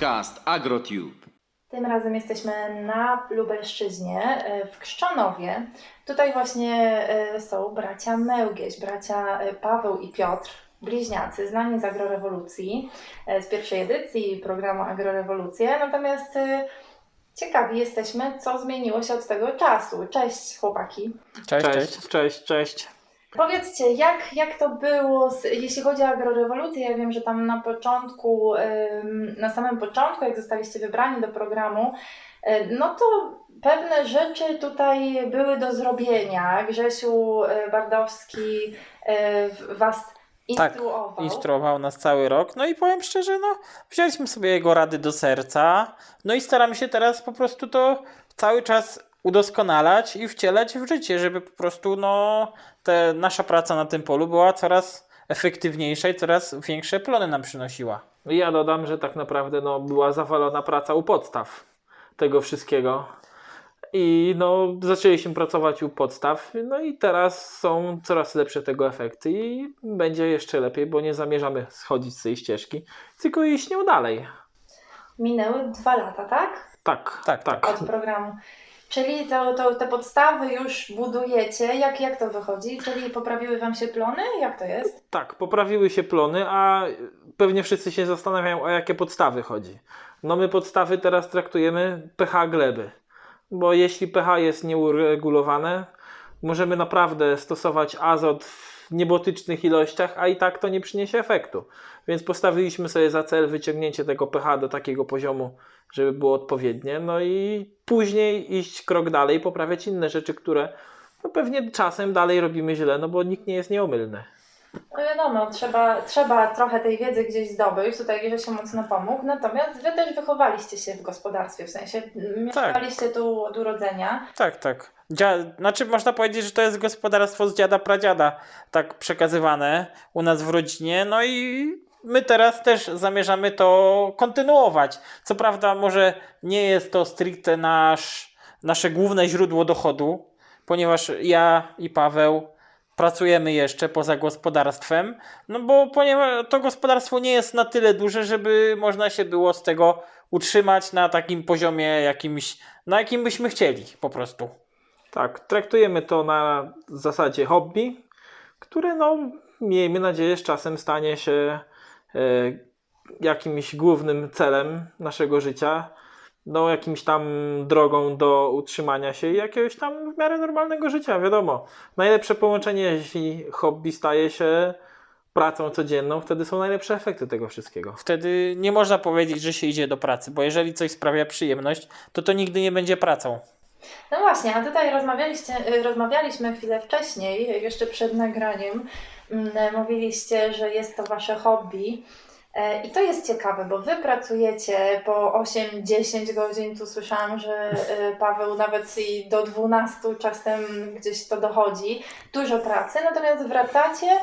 Podcast AgroTube. Tym razem jesteśmy na Lubelszczyźnie, e, w Krzczonowie. Tutaj właśnie e, są bracia Mełgieś, bracia e, Paweł i Piotr, bliźniacy, znani z agrorewolucji, z pierwszej edycji programu Agrorewolucje. Natomiast ciekawi jesteśmy, co zmieniło się od tego czasu. Cześć chłopaki. Cześć, cześć. Cześć, cześć, cześć. Powiedzcie, jak, jak to było, z, jeśli chodzi o agrorewolucję? Ja wiem, że tam na początku, na samym początku, jak zostaliście wybrani do programu, no to pewne rzeczy tutaj były do zrobienia. Grzesiu y, Bardowski y, Was Tak, instruował. Instruował nas cały rok. No i powiem szczerze, no wzięliśmy sobie jego rady do serca. No i staramy się teraz po prostu to cały czas udoskonalać i wcielać w życie, żeby po prostu no te, nasza praca na tym polu była coraz efektywniejsza i coraz większe plony nam przynosiła. Ja dodam, że tak naprawdę no, była zawalona praca u podstaw tego wszystkiego. I no, zaczęliśmy pracować u podstaw, no i teraz są coraz lepsze tego efekty i będzie jeszcze lepiej, bo nie zamierzamy schodzić z tej ścieżki, tylko iść nią dalej. Minęły dwa lata, tak? Tak, Tak, tak. Od programu. Czyli to, to, te podstawy już budujecie. Jak, jak to wychodzi? Czyli poprawiły Wam się plony? Jak to jest? Tak, poprawiły się plony, a pewnie wszyscy się zastanawiają, o jakie podstawy chodzi. No my podstawy teraz traktujemy pH gleby, bo jeśli pH jest nieuregulowane, możemy naprawdę stosować azot w niebotycznych ilościach, a i tak to nie przyniesie efektu. Więc postawiliśmy sobie za cel wyciągnięcie tego pH do takiego poziomu, żeby było odpowiednie, no i później iść krok dalej, poprawiać inne rzeczy, które no pewnie czasem dalej robimy źle, no bo nikt nie jest nieomylny. No wiadomo, trzeba, trzeba trochę tej wiedzy gdzieś zdobyć, tutaj Grzesio mocno pomógł, natomiast Wy też wychowaliście się w gospodarstwie, w sensie mieszkaliście tu od urodzenia. Tak, tak. Dzia... Znaczy można powiedzieć, że to jest gospodarstwo z dziada pradziada tak przekazywane u nas w rodzinie. No i my teraz też zamierzamy to kontynuować. Co prawda może nie jest to stricte nasz, nasze główne źródło dochodu, ponieważ ja i Paweł pracujemy jeszcze poza gospodarstwem, no bo ponieważ to gospodarstwo nie jest na tyle duże, żeby można się było z tego utrzymać na takim poziomie jakimś, na jakim byśmy chcieli po prostu. Tak, traktujemy to na zasadzie hobby, które no, miejmy nadzieję z czasem stanie się e, jakimś głównym celem naszego życia, no jakimś tam drogą do utrzymania się i jakiegoś tam w miarę normalnego życia, wiadomo. Najlepsze połączenie, jeśli hobby staje się pracą codzienną, wtedy są najlepsze efekty tego wszystkiego. Wtedy nie można powiedzieć, że się idzie do pracy, bo jeżeli coś sprawia przyjemność, to to nigdy nie będzie pracą. No właśnie, a tutaj rozmawialiście, y, rozmawialiśmy chwilę wcześniej, jeszcze przed nagraniem. Mm, Mówiliście, że jest to Wasze hobby. E, I to jest ciekawe, bo Wy pracujecie po 8-10 godzin. Tu słyszałam, że y, Paweł nawet i do 12 czasem gdzieś to dochodzi. Dużo pracy, natomiast wracacie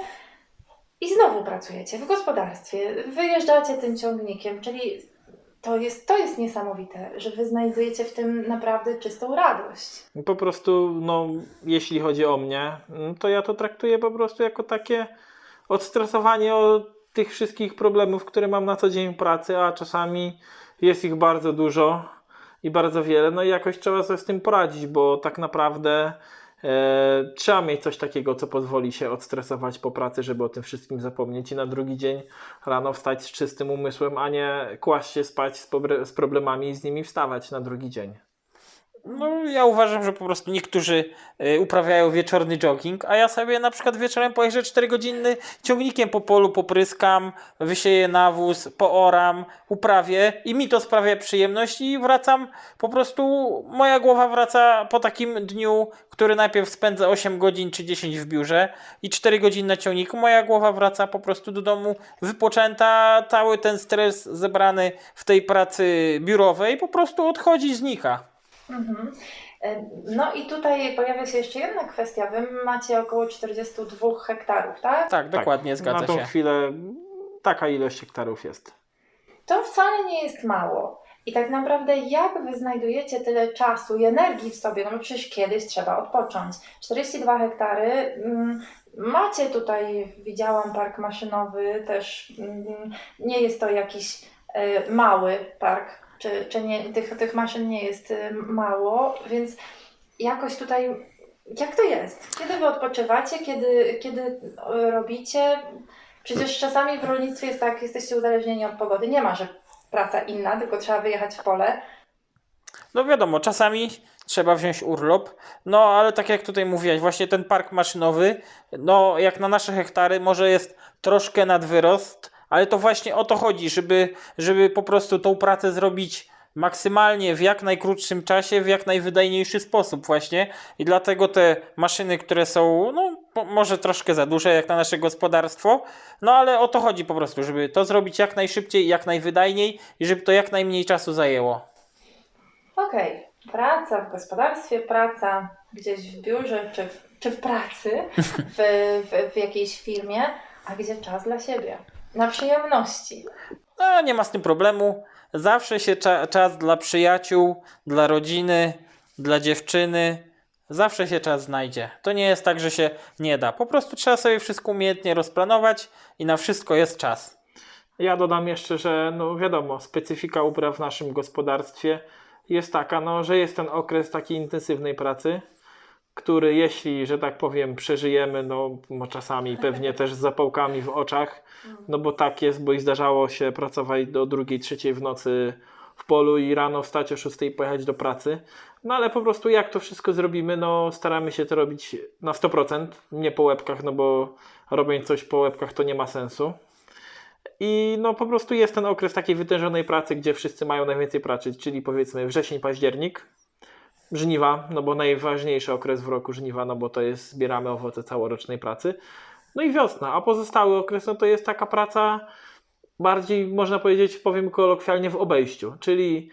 i znowu pracujecie w gospodarstwie. Wyjeżdżacie tym ciągnikiem, czyli to jest, to jest niesamowite, że Wy znajdujecie w tym naprawdę czystą radość. Po prostu, no, jeśli chodzi o mnie, mm, to ja to traktuję po prostu jako takie odstresowanie od tych wszystkich problemów, które mam na co dzień w pracy, a czasami jest ich bardzo dużo i bardzo wiele. No i jakoś trzeba sobie z tym poradzić, bo tak naprawdę trzeba mieć coś takiego, co pozwoli się odstresować po pracy, żeby o tym wszystkim zapomnieć i na drugi dzień rano wstać z czystym umysłem, a nie kłaść się spać z problemami i z nimi wstawać na drugi dzień. No, ja uważam, że po prostu niektórzy y, uprawiają wieczorny jogging, a ja sobie na przykład wieczorem pojeżdżę 4 godziny ciągnikiem po polu, popryskam, wysieję nawóz, pooram, uprawię i mi to sprawia przyjemność i wracam, po prostu moja głowa wraca po takim dniu, który najpierw spędzę 8 godzin czy 10 w biurze i 4 godziny na ciągniku, moja głowa wraca po prostu do domu wypoczęta, cały ten stres zebrany w tej pracy biurowej po prostu odchodzi, znika. Mhm. No i tutaj pojawia się jeszcze jedna kwestia. Wy macie około 42 hektarów, tak? Tak, dokładnie, Na zgadza tą się. chwilę taka ilość hektarów jest. To wcale nie jest mało. I tak naprawdę jak wy znajdujecie tyle czasu i energii w sobie? No bo przecież kiedyś trzeba odpocząć. 42 hektary. mm, Macie tutaj, widziałam park maszynowy, też mm, nie jest to jakiś e, mały park, czy, czy nie, tych, tych maszyn nie jest e, mało, więc jakoś tutaj, jak to jest? Kiedy wy odpoczywacie, kiedy, kiedy robicie? Przecież czasami w rolnictwie jest tak, jesteście uzależnieni od pogody. Nie ma, że praca inna, tylko trzeba wyjechać w pole. No wiadomo, czasami trzeba wziąć urlop, no ale tak jak tutaj mówiłeś, właśnie ten park maszynowy, no jak na nasze hektary może jest troszkę nad wyrost, ale to właśnie o to chodzi, żeby, żeby po prostu tą pracę zrobić maksymalnie w jak najkrótszym czasie, w jak najwydajniejszy sposób właśnie. I dlatego te maszyny, które są no po- może troszkę za duże jak na nasze gospodarstwo, no ale o to chodzi po prostu, żeby to zrobić jak najszybciej, jak najwydajniej i żeby to jak najmniej czasu zajęło. Okej, praca w gospodarstwie, praca gdzieś w biurze czy, w- czy w pracy, w, w, w jakiejś firmie, a gdzie czas dla siebie, na przyjemności. No, nie ma z tym problemu. Zawsze się cza- czas dla przyjaciół, dla rodziny, dla dziewczyny. Zawsze się czas znajdzie. To nie jest tak, że się nie da. Po prostu trzeba sobie wszystko umiejętnie rozplanować i na wszystko jest czas. Ja dodam jeszcze, że no wiadomo, specyfika upraw w naszym gospodarstwie jest taka, no, że jest ten okres takiej intensywnej pracy, który jeśli, że tak powiem, przeżyjemy, no mo- czasami pewnie też z zapałkami w oczach, no bo tak jest, bo i zdarzało się pracować do drugiej, trzeciej w nocy w polu i rano wstać o 6 i pojechać do pracy. No ale po prostu jak to wszystko zrobimy, no staramy się to robić na 100%, nie po łebkach, no bo robiąc coś po łebkach to nie ma sensu. I no po prostu jest ten okres takiej wytężonej pracy, gdzie wszyscy mają najwięcej pracy, czyli powiedzmy wrzesień, październik, żniwa, no bo najważniejszy okres w roku żniwa, no bo to jest zbieramy owoce całorocznej pracy. No i wiosna, a pozostały okres no to jest taka praca bardziej, można powiedzieć, powiem kolokwialnie, w obejściu, czyli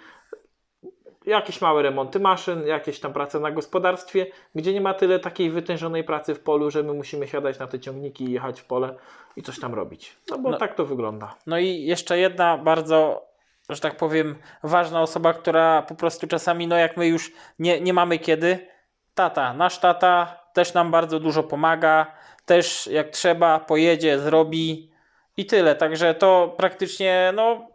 jakieś małe remonty maszyn, jakieś tam prace na gospodarstwie, gdzie nie ma tyle takiej wytężonej pracy w polu, że my musimy siadać na te ciągniki i jechać w pole i coś tam robić. No bo No. tak to wygląda. No i jeszcze jedna bardzo, że tak powiem, ważna osoba, która po prostu czasami, no jak my już nie, nie mamy kiedy, tata. Nasz tata też nam bardzo dużo pomaga, też jak trzeba, pojedzie, zrobi i tyle. Także to praktycznie, no,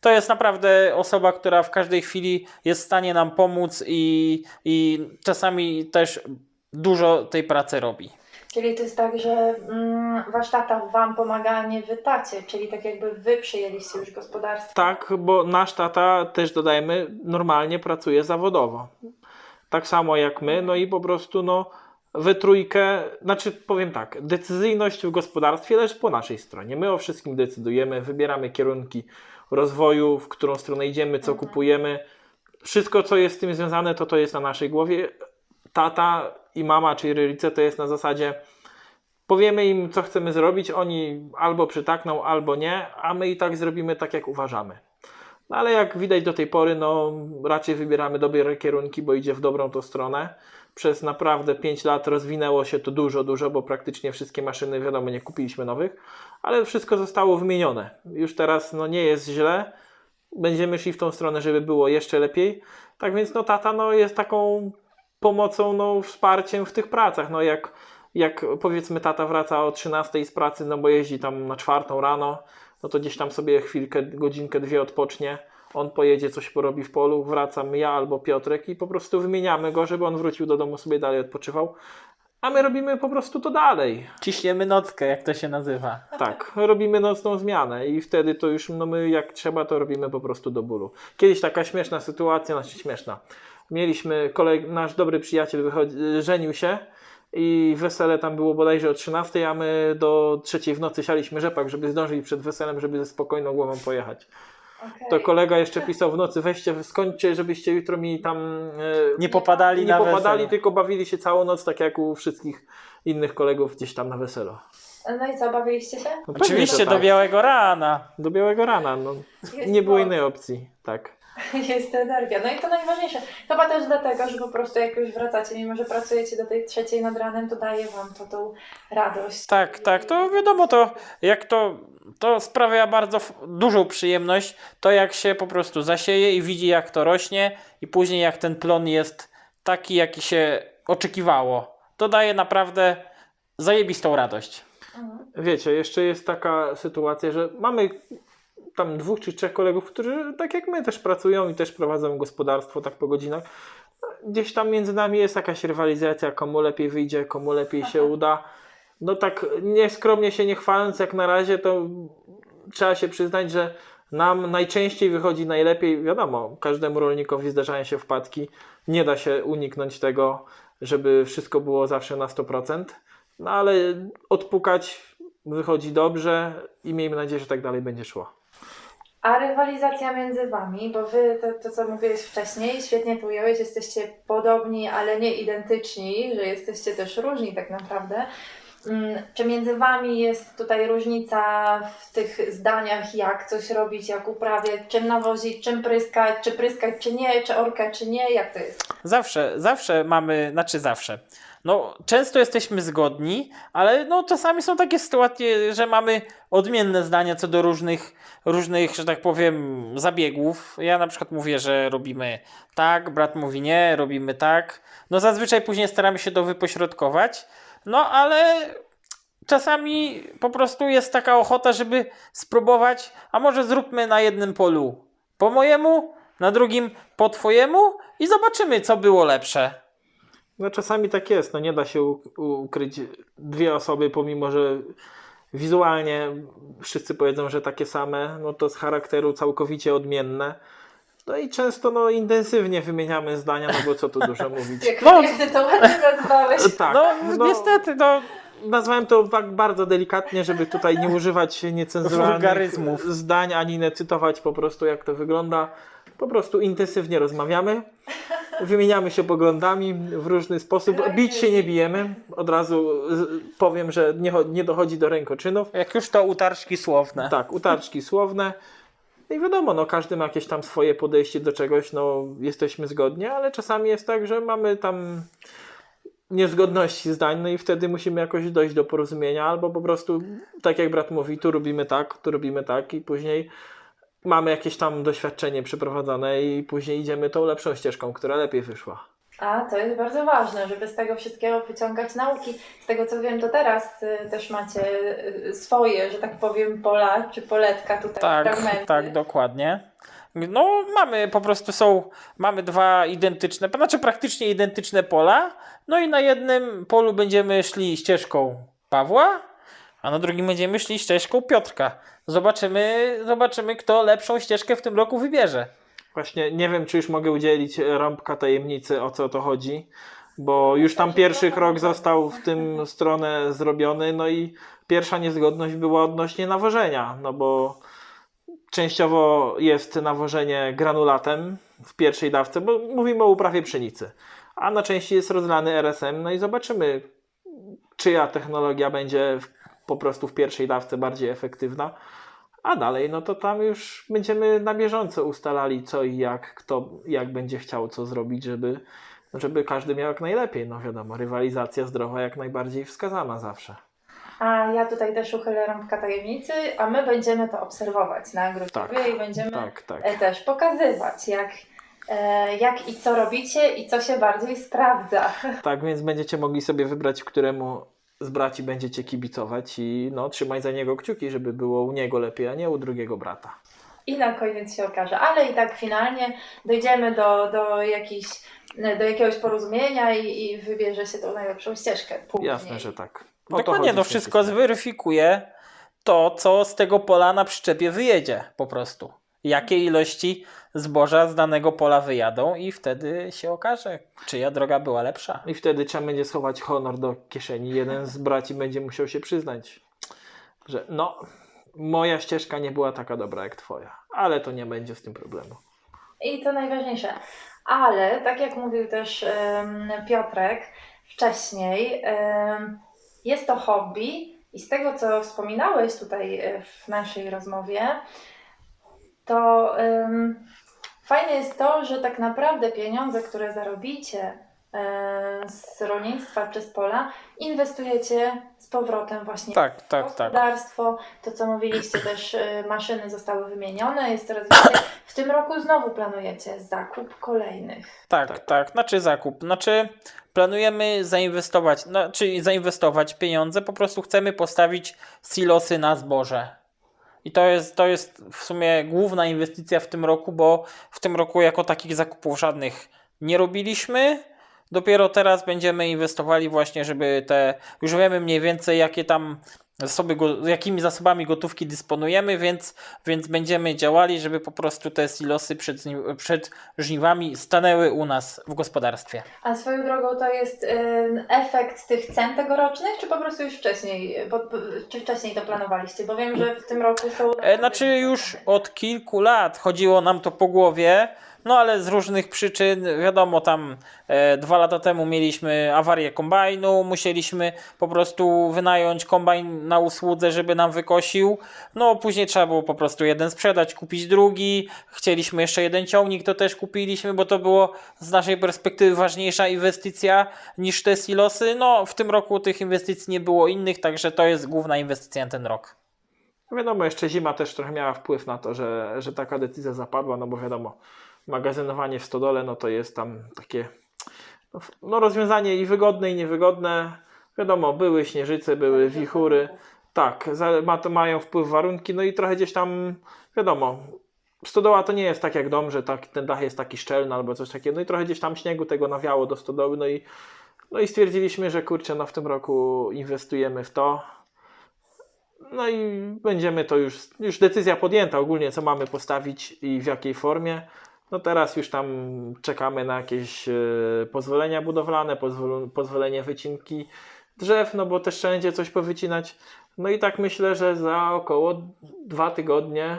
to jest naprawdę osoba, która w każdej chwili jest w stanie nam pomóc i, i czasami też dużo tej pracy robi. Czyli to jest tak, że mm, wasz tata wam pomaga, a nie wy tacie, czyli tak jakby wy przyjęliście już gospodarstwo. Tak, bo nasz tata też dodajmy, normalnie pracuje zawodowo. Tak samo jak my, no i po prostu no we trójkę, znaczy powiem tak, decyzyjność w gospodarstwie leży po naszej stronie. My o wszystkim decydujemy, wybieramy kierunki rozwoju, w którą stronę idziemy, co Mhm. kupujemy. Wszystko, co jest z tym związane, to to jest na naszej głowie. Tata i mama, czyli rodzice, to jest na zasadzie powiemy im, co chcemy zrobić, oni albo przytakną, albo nie, a my i tak zrobimy tak, jak uważamy. No ale jak widać do tej pory, no raczej wybieramy dobre kierunki, bo idzie w dobrą tą stronę. Przez naprawdę 5 lat rozwinęło się to dużo, dużo, bo praktycznie wszystkie maszyny, wiadomo, nie kupiliśmy nowych, ale wszystko zostało wymienione. Już teraz no, nie jest źle. Będziemy szli w tą stronę, żeby było jeszcze lepiej. Tak więc no tata no, jest taką pomocą, no, wsparciem w tych pracach. No jak, jak powiedzmy tata wraca o 13 z pracy, no bo jeździ tam na czwartą rano, no to gdzieś tam sobie chwilkę, godzinkę, dwie odpocznie. On pojedzie, coś porobi w polu, wracam ja albo Piotrek i po prostu wymieniamy go, żeby on wrócił do domu, sobie dalej odpoczywał. A my robimy po prostu to dalej. Ciśniemy nockę, jak to się nazywa. Tak, robimy nocną zmianę i wtedy to już, no my jak trzeba, to robimy po prostu do bólu. Kiedyś taka śmieszna sytuacja, znaczy śmieszna. Mieliśmy, koleg, nasz dobry przyjaciel wychodzi, żenił się i wesele tam było bodajże o 13, a my do trzeciej w nocy sialiśmy rzepak, żeby zdążyć przed weselem, żeby ze spokojną głową pojechać. Okej. To kolega jeszcze pisał w nocy, weźcie, skończcie, żebyście jutro mi tam e, Nie popadali nie na popadali, wesele. tylko bawili się całą noc, tak jak u wszystkich innych kolegów gdzieś tam na weselu. No i co, bawiliście się? No Oczywiście że do tak. białego rana. Do białego rana, no. Jest Nie było innej opcji, tak. Jest energia. No i to najważniejsze. Chyba też dlatego, że po prostu jak już wracacie, mimo że pracujecie do tej trzeciej nad ranem, to daje wam to tą radość. Tak, tak, to wiadomo, to jak to, to sprawia bardzo dużą przyjemność, to jak się po prostu zasieje i widzi jak to rośnie i później jak ten plon jest taki, jaki się oczekiwało. To daje naprawdę zajebistą radość. Wiecie, jeszcze jest taka sytuacja, że mamy tam dwóch czy trzech kolegów, którzy tak jak my też pracują i też prowadzą gospodarstwo tak po godzinach. Gdzieś tam między nami jest jakaś rywalizacja, komu lepiej wyjdzie, komu lepiej się uda. No tak nieskromnie się nie chwaląc jak na razie, to trzeba się przyznać, że nam najczęściej wychodzi najlepiej. Wiadomo, każdemu rolnikowi zdarzają się wpadki. Nie da się uniknąć tego, żeby wszystko było zawsze na 100%. No ale odpukać wychodzi dobrze i miejmy nadzieję, że tak dalej będzie szło. A rywalizacja między wami, bo wy, to, to co mówiłeś wcześniej, świetnie to ująłeś, jesteście podobni, ale nie identyczni, że jesteście też różni tak naprawdę. Mm, Czy między wami jest tutaj różnica w tych zdaniach, jak coś robić, jak uprawiać, czym nawozić, czym pryskać, czy pryskać, czy nie, czy orkę, czy nie, jak to jest? Zawsze, zawsze mamy, znaczy zawsze. No, często jesteśmy zgodni, ale no, czasami są takie sytuacje, że mamy odmienne zdania co do różnych, różnych, że tak powiem, zabiegów. Ja na przykład mówię, że robimy tak, brat mówi nie, robimy tak. No, zazwyczaj później staramy się to wypośrodkować, no ale czasami po prostu jest taka ochota, żeby spróbować, a może zróbmy na jednym polu po mojemu, na drugim po twojemu i zobaczymy, co było lepsze. No czasami tak jest, no nie da się ukryć dwie osoby, pomimo że wizualnie wszyscy powiedzą, że takie same, no to z charakteru całkowicie odmienne. No i często no intensywnie wymieniamy zdania, no bo co tu dużo mówić. Jak, No. to ładnie nazwałeś? Tak, No, niestety, no, Nazwałem to tak bardzo delikatnie, żeby tutaj nie używać niecenzuralnych zdań, ani nie cytować po prostu jak to wygląda. Po prostu intensywnie rozmawiamy, wymieniamy się poglądami w różny sposób. Bić się nie bijemy. Od razu powiem, że nie, nie dochodzi do rękoczynów. jak już to utarczki słowne. Tak, utarczki słowne. No I wiadomo, no, każdy ma jakieś tam swoje podejście do czegoś, no jesteśmy zgodni, ale czasami jest tak, że mamy tam niezgodności zdań, no i wtedy musimy jakoś dojść do porozumienia, albo po prostu, tak jak brat mówi, tu robimy tak, tu robimy tak i później mamy jakieś tam doświadczenie przeprowadzone i później idziemy tą lepszą ścieżką, która lepiej wyszła. A, to jest bardzo ważne, żeby z tego wszystkiego wyciągać nauki. Z tego co wiem, to teraz y, też macie y, swoje, że tak powiem, pola czy poletka tutaj, Tak, fragmenty. tak, dokładnie. No, mamy po prostu są, mamy dwa identyczne, znaczy praktycznie identyczne pola. No i na jednym polu będziemy szli ścieżką Pawła, a na drugim będziemy szli ścieżką Piotrka. Zobaczymy, zobaczymy, kto lepszą ścieżkę w tym roku wybierze. Właśnie nie wiem, czy już mogę udzielić rąbka tajemnicy, o co to chodzi, bo już tam pierwszy krok został w tym stronę zrobiony, no i pierwsza niezgodność była odnośnie nawożenia, no bo częściowo jest nawożenie granulatem w pierwszej dawce, bo mówimy o uprawie pszenicy, a na części jest rozlany RSM, no i zobaczymy, czyja technologia będzie w, po prostu w pierwszej dawce bardziej efektywna. A dalej, no to tam już będziemy na bieżąco ustalali co i jak, kto jak będzie chciał co zrobić, żeby, żeby każdy miał jak najlepiej. No wiadomo, rywalizacja zdrowa jak najbardziej wskazana zawsze. A ja tutaj też uchylę rąbka tajemnicy, a my będziemy to obserwować na grupie Tak, i będziemy Tak, tak. e, też pokazywać, jak, e, jak i co robicie i co się bardziej sprawdza. Tak, więc będziecie mogli sobie wybrać, któremu z braci będziecie kibicować i no, trzymać za niego kciuki, żeby było u niego lepiej, a nie u drugiego brata. I na koniec się okaże. Ale i tak finalnie dojdziemy do, do, jakichś, do jakiegoś porozumienia i, i wybierze się tą najlepszą ścieżkę później. Jasne, że tak. O to Dokładnie, no wszystko zweryfikuje to, co z tego pola na przyczepie wyjedzie po prostu. Jakie ilości zboża z danego pola wyjadą i wtedy się okaże, czyja droga była lepsza. I wtedy trzeba będzie schować honor do kieszeni. Jeden z braci będzie musiał się przyznać, że no, moja ścieżka nie była taka dobra jak twoja, ale to nie będzie z tym problemu. I to najważniejsze. Ale tak jak mówił też Piotrek wcześniej, jest to hobby i z tego co wspominałeś tutaj e, w naszej rozmowie, to em, fajne jest to, że tak naprawdę pieniądze, które zarobicie e, z rolnictwa czy z pola, inwestujecie z powrotem właśnie Tak, tak, tak. gospodarstwo, to co mówiliście też, y, maszyny zostały wymienione, jest coraz więcej. W tym roku znowu planujecie zakup kolejnych. Tak, Tak. tak, Znaczy zakup. Znaczy planujemy zainwestować, znaczy zainwestować pieniądze, po prostu chcemy postawić silosy na zboże. I to jest, to jest w sumie główna inwestycja w tym roku, bo w tym roku jako takich zakupów żadnych nie robiliśmy. Dopiero teraz będziemy inwestowali właśnie, żeby te, już wiemy mniej więcej jakie tam zasoby, jakimi zasobami gotówki dysponujemy, więc, więc będziemy działali, żeby po prostu te silosy przed, przed żniwami stanęły u nas w gospodarstwie. A swoją drogą to jest ym, efekt tych cen tegorocznych, czy po prostu już wcześniej, bo, bo- czy wcześniej to planowaliście? Bo wiem, że w tym roku są... E, Znaczy już od kilku lat chodziło nam to po głowie, no ale z różnych przyczyn, wiadomo, tam e, dwa lata temu mieliśmy awarię kombajnu, musieliśmy po prostu wynająć kombajn na usłudze, żeby nam wykosił. No później trzeba było po prostu jeden sprzedać, kupić drugi. Chcieliśmy jeszcze jeden ciągnik, to też kupiliśmy, bo to było z naszej perspektywy ważniejsza inwestycja niż te silosy. No w tym roku tych inwestycji nie było innych, także to jest główna inwestycja na ten rok. Wiadomo, jeszcze zima też trochę miała wpływ na to, że, że taka decyzja zapadła, no bo wiadomo, magazynowanie w stodole, no to jest tam takie no, no rozwiązanie i wygodne, i niewygodne. Wiadomo, były śnieżyce, były wichury. Tak, ma, to mają wpływ warunki, no i trochę gdzieś tam, wiadomo, stodoła to nie jest tak jak dom, że tak, ten dach jest taki szczelny albo coś takiego, no i trochę gdzieś tam śniegu tego nawiało do stodoły, no i, no i stwierdziliśmy, że kurczę, no w tym roku inwestujemy w to. No i będziemy to już, już decyzja podjęta ogólnie, co mamy postawić i w jakiej formie. No teraz już tam czekamy na jakieś e, pozwolenia budowlane, pozwol, pozwolenie wycinki drzew, no bo też trzeba będzie coś powycinać. No i tak myślę, że za około dwa tygodnie,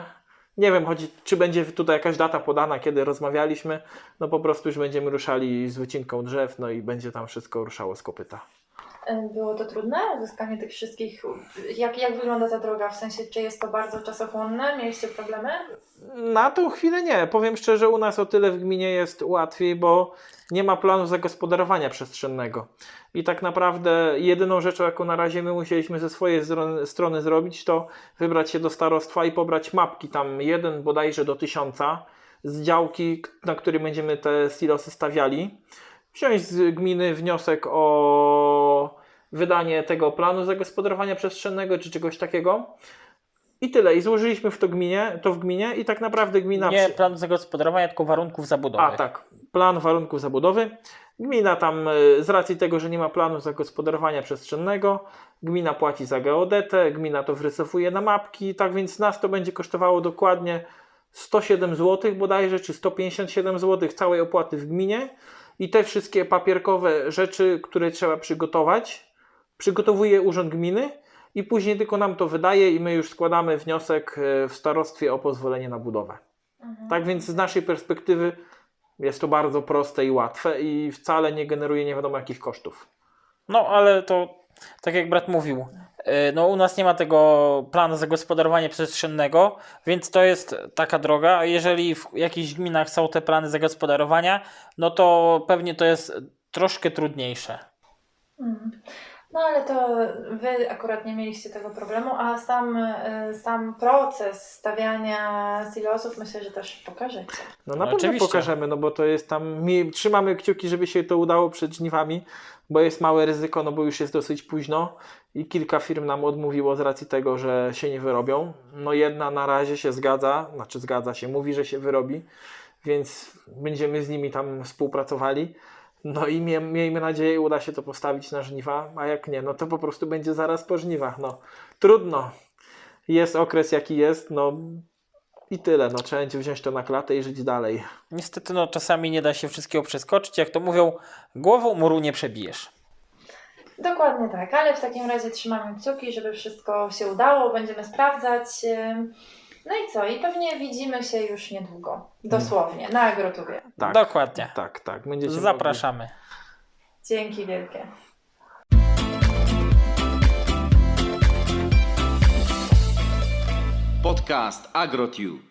nie wiem, chodzi, czy będzie tutaj jakaś data podana, kiedy rozmawialiśmy, no po prostu już będziemy ruszali z wycinką drzew, no i będzie tam wszystko ruszało z kopyta. Było to trudne, uzyskanie tych wszystkich... Jak, jak wygląda ta droga? W sensie, czy jest to bardzo czasochłonne? Mieliście problemy? Na tą chwilę nie. Powiem szczerze, u nas o tyle w gminie jest łatwiej, bo nie ma planu zagospodarowania przestrzennego. I tak naprawdę jedyną rzeczą, jaką na razie my musieliśmy ze swojej strony zrobić, to wybrać się do starostwa i pobrać mapki, tam jeden bodajże do tysiąca, z działki, na której będziemy te silosy stawiali. Wziąć z gminy wniosek o wydanie tego planu zagospodarowania przestrzennego czy czegoś takiego. I tyle. I złożyliśmy w to gminie, to w gminie i tak naprawdę gmina... Nie plan zagospodarowania, tylko warunków zabudowy. A tak, plan warunków zabudowy. Gmina tam y, z racji tego, że nie ma planu zagospodarowania przestrzennego, gmina płaci za geodetę, gmina to wrysowuje na mapki, tak więc nas to będzie kosztowało dokładnie 107 zł bodajże, czy 157 zł całej opłaty w gminie i te wszystkie papierkowe rzeczy, które trzeba przygotować, przygotowuje urząd gminy i później tylko nam to wydaje i my już składamy wniosek y, w starostwie o pozwolenie na budowę. Mhm. Tak więc z naszej perspektywy jest to bardzo proste i łatwe i wcale nie generuje nie wiadomo jakich kosztów. No ale to, tak jak brat mówił, yy, no u nas nie ma tego planu zagospodarowania przestrzennego, więc to jest taka droga. A jeżeli w jakichś gminach są te plany zagospodarowania, no to pewnie to jest troszkę trudniejsze. Mm. No ale to wy akurat nie mieliście tego problemu, a sam, y, sam proces stawiania silosów myślę, że też pokażecie. No na No pewno oczywiście. pokażemy, no bo to jest tam, trzymamy kciuki, żeby się to udało przed żniwami, bo jest małe ryzyko, no bo już jest dosyć późno i kilka firm nam odmówiło z racji tego, że się nie wyrobią. No jedna na razie się zgadza, znaczy zgadza się, mówi, że się wyrobi, więc będziemy z nimi tam współpracowali. No i mie, miejmy nadzieję, uda się to postawić na żniwa, a jak nie, no to po prostu będzie zaraz po żniwach. No trudno. Jest okres jaki jest, no i tyle. No trzeba będzie wziąć to na klatę i żyć dalej. Niestety no czasami nie da się wszystkiego przeskoczyć. Jak to mówią, głową muru nie przebijesz. Dokładnie tak, ale w takim razie trzymamy kciuki, żeby wszystko się udało, będziemy sprawdzać. No i co? I pewnie widzimy się już niedługo. Dosłownie, na agrotubie. Tak. Dokładnie. Tak, tak. Będziecie Zapraszamy. Dzięki wielkie. Podcast AgroTube.